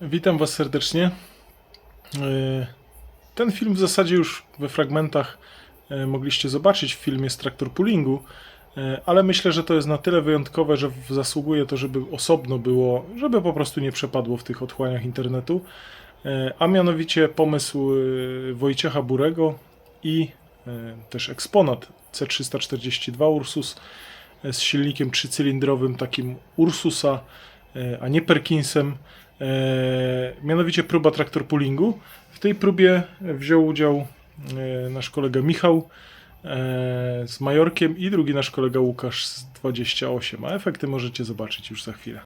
Witam Was serdecznie. E, Ten film w zasadzie już we fragmentach e, mogliście zobaczyć w filmie z traktor poolingu, e, ale myślę, że to jest na tyle wyjątkowe, że zasługuje to, żeby osobno było, żeby po prostu nie przepadło w tych otchłaniach internetu. A mianowicie pomysł Wojciecha Burego i też eksponat C342 Ursus z silnikiem trzycylindrowym takim Ursusa, a nie Perkinsem. E, mianowicie próba traktor poolingu. W tej próbie wziął udział e, nasz kolega Michał e, z Majorkiem i drugi nasz kolega Łukasz z 28, a efekty możecie zobaczyć już za chwilę.